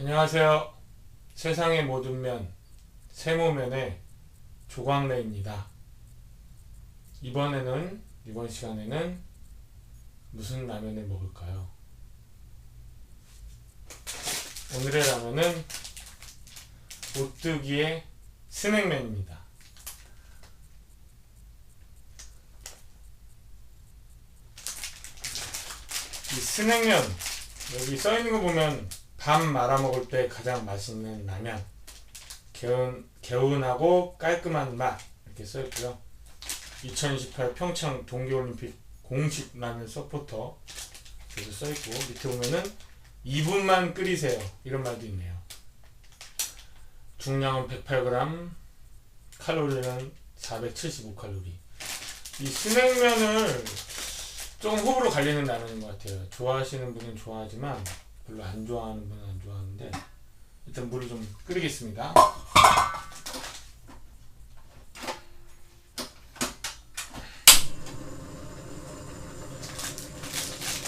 안녕하세요. 세상의 모든 면, 세모면의 조광래입니다. 이번에는, 이번 시간에는 무슨 라면을 먹을까요? 오늘의 라면은 오뚜기의 스낵면입니다. 이 스낵면, 여기 써있는 거 보면 밥 말아 먹을 때 가장 맛있는 라면. 개운, 개운하고 깔끔한 맛. 이렇게 써있고요. 2028 평창 동계올림픽 공식 라면 서포터. 이렇게 써있고 밑에 보면은 2분만 끓이세요. 이런 말도 있네요. 중량은 108g 칼로리는 475칼로리. 이 스낵면을 조금 호불호 갈리는 라면인 것 같아요. 좋아하시는 분은 좋아하지만 별로 안 좋아하는 분은 안 좋아하는데 일단 물을 좀 끓이겠습니다.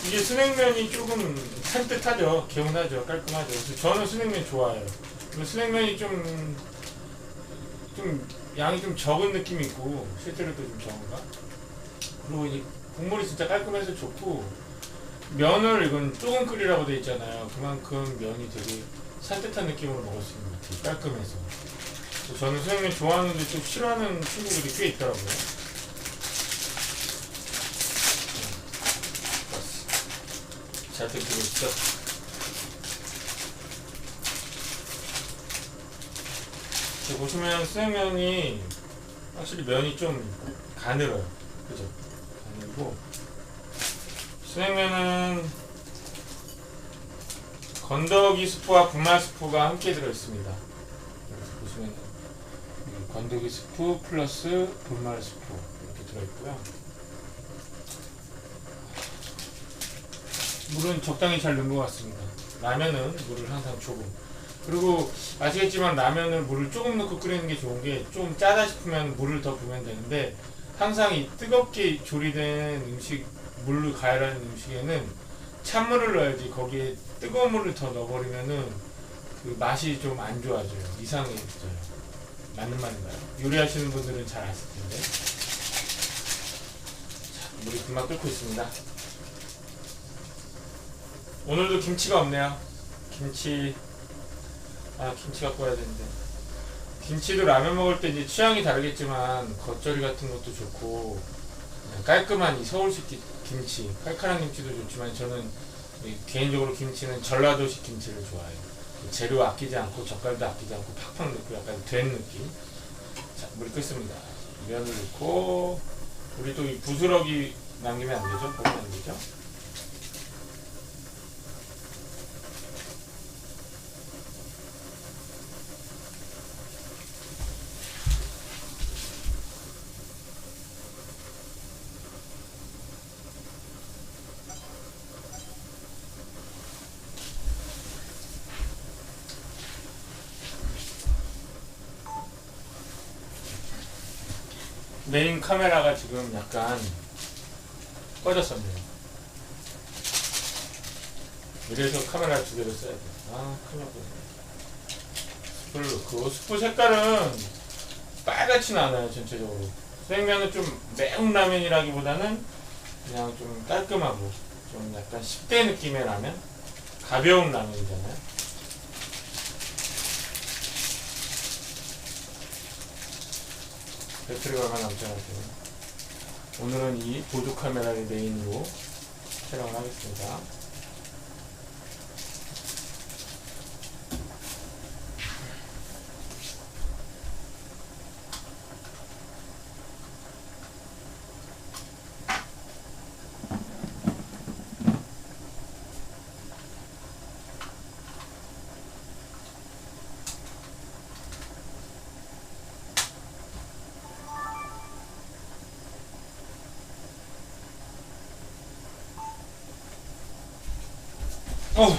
이게 스낵면이 조금 산뜻하죠, 개운하죠, 깔끔하죠. 저는 스낵면 좋아해요. 스낵면이 좀, 좀 양이 좀 적은 느낌이 있고 실제로도 좀 적은가? 그리고 이 국물이 진짜 깔끔해서 좋고 면을 이건 조금 끓이라고 돼 있잖아요. 그만큼 면이 되게 산뜻한 느낌으로 먹을 수 있는 것 같아요. 깔끔해서. 저는 수영면 좋아하는데 좀 싫어하는 친구들이 꽤 있더라고요. 음. 잘 뜯기고 있죠? 지금 보시면 수영면이 확실히 면이 좀 가늘어요. 그죠? 가늘고 수냉면은 건더기 스프와 분말 스프가 함께 들어있습니다. 보시면 건더기 스프 플러스 분말 스프 이렇게 들어있고요. 물은 적당히 잘 넣은 것 같습니다. 라면은 물을 항상 조금. 그리고 아시겠지만 라면을 물을 조금 넣고 끓이는 게 좋은 게 좀 짜다 싶으면 물을 더 부으면 되는데 항상 이 뜨겁게 조리된 음식 물을 가열하는 음식에는 찬물을 넣어야지 거기에 뜨거운 물을 더 넣어버리면은 그 맛이 좀 안 좋아져요. 이상해져요. 맞는 말인가요? 요리하시는 분들은 잘 아실 텐데. 자, 물이 금방 끓고 있습니다. 오늘도 김치가 없네요. 김치, 아, 김치 갖고 와야 되는데. 김치도 라면 먹을 때 이제 취향이 다르겠지만 겉절이 같은 것도 좋고 깔끔한 이 서울식 기- 김치, 칼칼한 김치도 좋지만 저는 이 개인적으로 김치는 전라도식 김치를 좋아해요. 재료 아끼지 않고 젓갈도 아끼지 않고 팍팍 넣고 약간 된 느낌. 자, 물이 끓습니다. 면을 넣고 우리 또 이 부스러기 남기면 안 되죠? 버리면 안 되죠? 메인 카메라가 지금 약간 꺼졌었네요. 이래서 카메라 두 개를 써야 돼. 아, 큰일 났네. 숯불 넣고, 숯불 색깔은 빨갛지는 않아요, 전체적으로. 생면은 좀 매운 라면이라기보다는 그냥 좀 깔끔하고, 좀 약간 10대 느낌의 라면? 가벼운 라면이잖아요. 배터리가 얼마 남지 않았어요. 오늘은 이 보조 카메라를 메인으로 촬영을 하겠습니다. 어.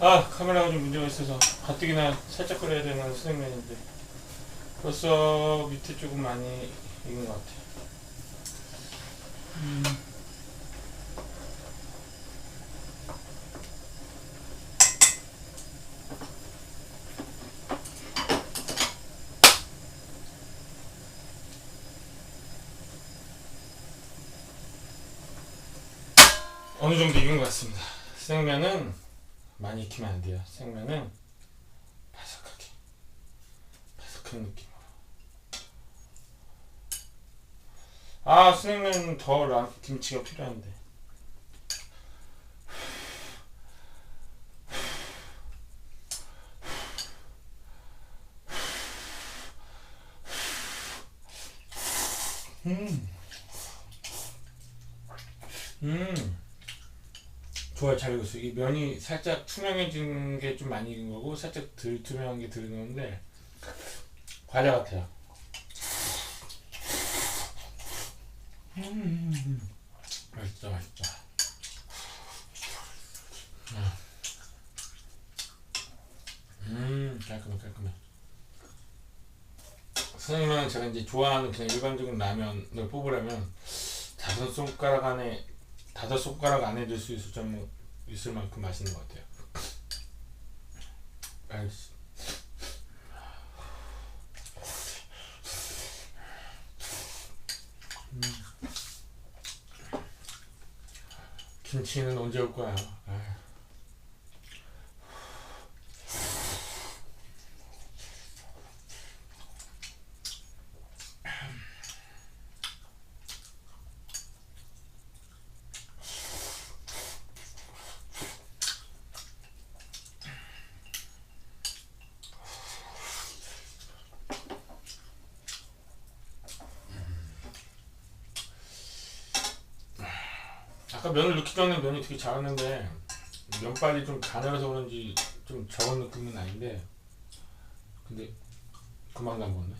아 카메라가 좀 문제가 있어서 가뜩이나 살짝 끓여야 되는 스낵면인데 벌써 밑에 조금 많이 익은 것 같아. 음. 어느 정도 익은 것 같습니다. 생면은 많이 익히면 안 돼요. 생면은 바삭하게 바삭한 느낌으로. 아 생면 더 라, 김치가 필요한데. 음. 음. 좋아요, 잘 익었어요. 이 면이 살짝 투명해진 게 좀 많이 익은 거고, 살짝 덜 투명한 게덜 익었는데, 과자 같아요. 음. 맛있다, 맛있다. 음, 깔끔해, 깔끔해. 선생님은 제가 이제 좋아하는 그냥 일반적인 라면을 뽑으려면 다섯 손가락 안에 다섯 손가락 안에 들 수 있을 점 있을 만큼 맛있는 것 같아요. 아이씨. 음. 김치는 언제 올 거야? 아까 면을 넣기 전에 면이 되게 작았는데 면발이 좀 가늘어서 그런지 좀 적은 느낌은 아닌데 근데 그만 담궜네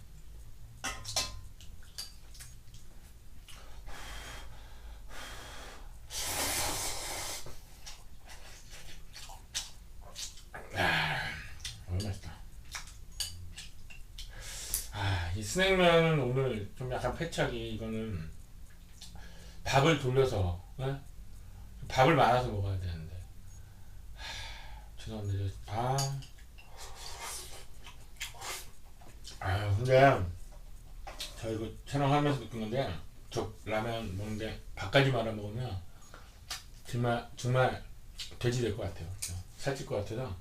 아, 아, 이 스낵면은 오늘 좀 약간 패착이 이거는 밥을 돌려서 네? 밥을 말아서 먹어야 되는데. 하, 죄송합니다. 저- 아, 아 근데 저 이거 촬영하면서 느낀 건데 저 라면 먹는데 밥까지 말아 먹으면 정말 정말 돼지 될 것 같아요. 살찔 것 같아서.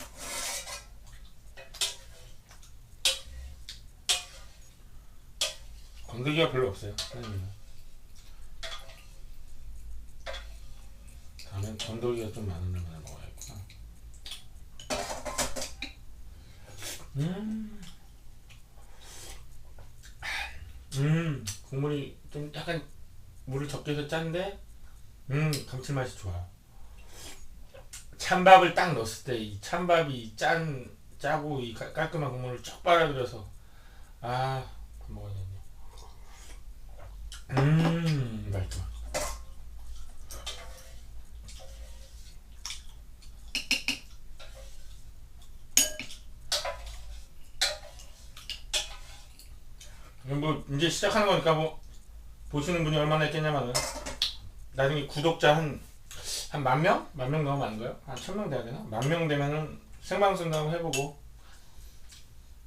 건더기가 별로 없어요. 사장님 은. 다음엔 건더기가 좀 많은 라면을 먹어야겠구나. 음, 음, 국물이 좀 약간 물을 적게 해서 짠데, 음, 감칠맛이 좋아. 찬밥을 딱 넣었을 때 이 찬밥이 짠 짜고 이 깔- 깔끔한 국물을 쭉 빨아들여서 아, 밥 먹어야 되네. 음, 맛있다. 뭐 이제 시작하는 거니까 뭐 보시는 분이 얼마나 있겠냐면은 나중에 구독자 한 한 만 명? 만 명 넘으면 안 돼요? 한 천 명 돼야 되나? 만 명 되면은 생방송도 한번 해보고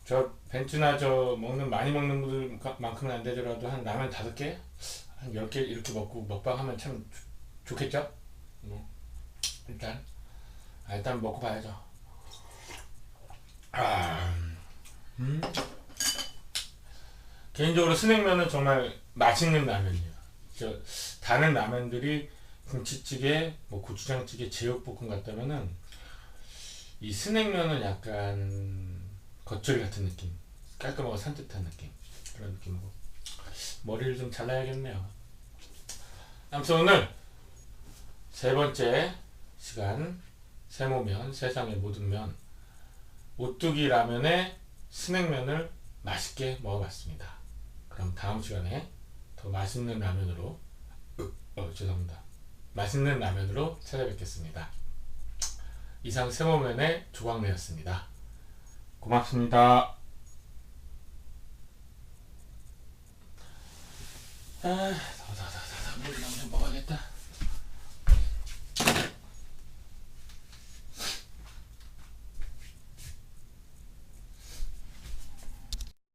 저 벤츠나 저 먹는 많이 먹는 분들만큼은 안 되더라도 한 라면 다섯 개? 한 열 개 이렇게 먹고 먹방하면 참 좋, 좋겠죠? 뭐 일단 아, 일단 먹고 봐야죠 아, 음. 개인적으로 스낵면은 정말 맛있는 라면이에요. 저 다른 라면들이 김치찌개, 뭐 고추장찌개, 제육볶음 같다면은 이 스낵면은 약간 겉절이 같은 느낌, 깔끔하고 산뜻한 느낌 그런 느낌이고 머리를 좀 잘라야겠네요. 아무튼 오늘 세 번째 시간 세모면 세상의 모든 면 오뚜기 라면에 스낵면을 맛있게 먹어봤습니다. 그럼 다음 시간에 더 맛있는 라면으로 어 죄송합니다. 맛있는 라면으로 찾아뵙겠습니다. 이상 세모면의 조광래였습니다. 고맙습니다. 아,